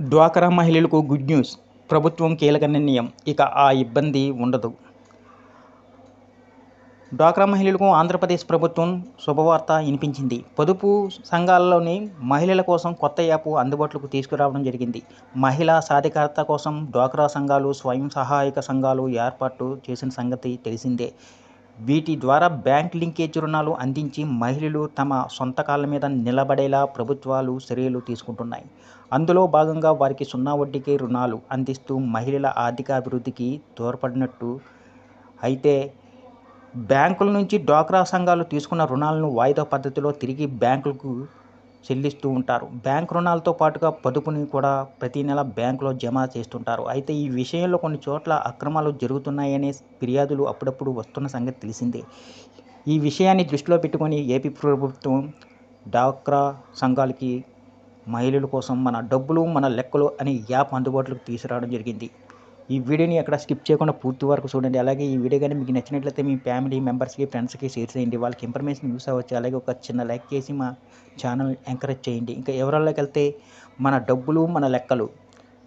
డ్వాక్రా మహిళలకు good news ప్రభుత్వం కీలక నిర్ణయం. ఇక ఆ ఇబ్బంది ఉండదు. డ్వాక్రా మహిళలకు ఆంధ్రప్రదేశ్ ప్రభుత్వం శుభవార్త వినిపించింది. పొదుపు సంఘాలలోని మహిళల కోసం కొత్త యాప్ అందుబాటులోకి తీసుకురావడం జరిగింది. మహిళా సాధికారత కోసం డ్వాక్రా సంఘాలు స్వయం సహాయక సంఘాలు ఏర్పాటు చేసిన సంగతి తెలిసిందే. వీటి ద్వారా బ్యాంక్ లింకేజ్ రుణాలు అందించి మహిళలు తమ సొంత కాళ్ళ మీద నిలబడేలా ప్రభుత్వాలు చర్యలు తీసుకుంటున్నాయి. అందులో భాగంగా వారికి సున్నా వడ్డీకి రుణాలు అందిస్తూ మహిళల ఆర్థిక అభివృద్ధికి తోడ్పడినట్టు అయితే బ్యాంకుల నుంచి డ్వాక్రా సంఘాలు తీసుకున్న రుణాలను వాయిదా పద్ధతిలో తిరిగి బ్యాంకులకు చెల్లిస్తూ ఉంటారు. బ్యాంక్ రుణాలతో పాటుగా పొదుపుని కూడా ప్రతి నెల బ్యాంకులో జమ చేస్తుంటారు. అయితే ఈ విషయంలో కొన్ని చోట్ల అక్రమాలు జరుగుతున్నాయనే ఫిర్యాదులు అప్పుడప్పుడు వస్తున్న సంగతి తెలిసిందే. ఈ విషయాన్ని దృష్టిలో పెట్టుకొని ఏపీ ప్రభుత్వం డ్వాక్రా సంఘాలకి మహిళల కోసం మన డబ్బులు మన లెక్కలు అనే యాప్ అందుబాటులోకి తీసుకురావడం జరిగింది. ఈ వీడియోని అక్కడ స్కిప్ చేయకుండా పూర్తి వరకు చూడండి. అలాగే ఈ వీడియో కానీ మీకు నచ్చినట్లయితే మీ ఫ్యామిలీ మెంబర్స్కి ఫ్రెండ్స్కి షేర్ చేయండి. వాళ్ళకి ఇన్ఫర్మేషన్ యూస్ అవ్వచ్చు. అలాగే ఒక చిన్న లైక్ చేసి మా ఛానల్ ఎంకరేజ్ చేయండి. ఇంకా ఎవరిలోకి వెళ్తే మన డబ్బులు మన లెక్కలు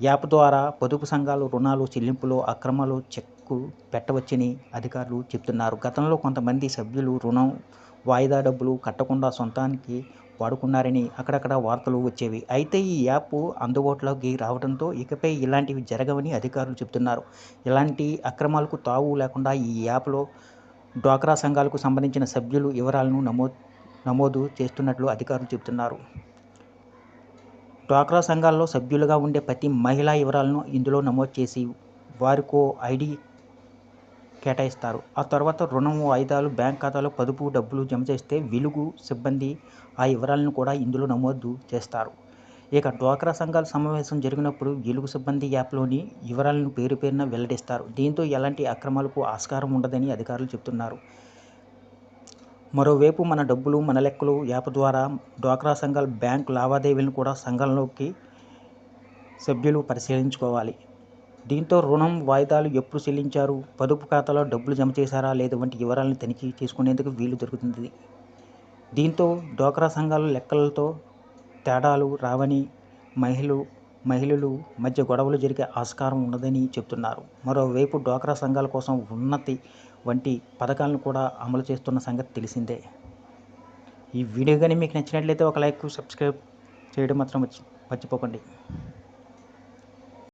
యాప్ ద్వారా పొదుపు సంఘాలు రుణాలు చెల్లింపులు అక్రమాలు చెక్కు పెట్టవచ్చని అధికారులు చెప్తున్నారు. గతంలో కొంతమంది సభ్యులు రుణం వాయిదా డబ్బులు కట్టకుండా సొంతానికి వాడుకున్నారని అక్కడక్కడ వార్తలు వచ్చేవి. అయితే ఈ యాప్ అందుబాటులోకి రావడంతో ఇకపై ఇలాంటివి జరగవని అధికారులు చెబుతున్నారు. ఇలాంటి అక్రమాలకు తావు లేకుండా ఈ యాప్లో డ్వాక్రా సంఘాలకు సంబంధించిన సభ్యులు వివరాలను నమోదు నమోదు చేస్తున్నట్లు అధికారులు చెబుతున్నారు. డ్వాక్రా సంఘాల్లో సభ్యులుగా ఉండే ప్రతి మహిళా వివరాలను ఇందులో నమోదు చేసి వారికో ఐడి కేటాయిస్తారు. ఆ తర్వాత రుణం వాయిదాలు బ్యాంక్ ఖాతాలో పొదుపు డబ్బులు జమ చేస్తే వెలుగు సిబ్బంది ఆ వివరాలను కూడా ఇందులో నమోదు చేస్తారు. ఇక డ్వాక్రా సంఘాల సమావేశం జరిగినప్పుడు వెలుగు సిబ్బంది యాప్లోని వివరాలను పేరు పేరున వెల్లడిస్తారు. దీంతో ఎలాంటి అక్రమాలకు ఆస్కారం ఉండదని అధికారులు చెబుతున్నారు. మరోవైపు మన డబ్బులు మన లెక్కలు యాప్ ద్వారా డ్వాక్రా సంఘాల బ్యాంక్ లావాదేవీలను కూడా సంఘంలోకి సభ్యులు పరిశీలించుకోవాలి. దీంతో రుణం వాయిదాలు ఎప్పుడు చెల్లించారు? పొదుపు ఖాతాలో డబ్బులు జమ చేశారా? లేదా వంటి వివరాలను తనిఖీ చేసుకునేందుకు వీలు దొరుకుతుంది. దీంతో డ్వాక్రా సంఘాల లెక్కలతో తేడాలు రావని మహిళలు మహిళలు మధ్య గొడవలు జరిగే ఆస్కారం ఉన్నదని చెబుతున్నారు మరోవైపు డ్వాక్రా సంఘాల కోసం ఉన్నతి వంటి పథకాలను కూడా అమలు చేస్తున్న సంగతి తెలిసిందే. ఈ వీడియో కానీ మీకు నచ్చినట్లయితే ఒక లైక్ సబ్స్క్రైబ్ చేయడం మాత్రం మర్చిపోకండి.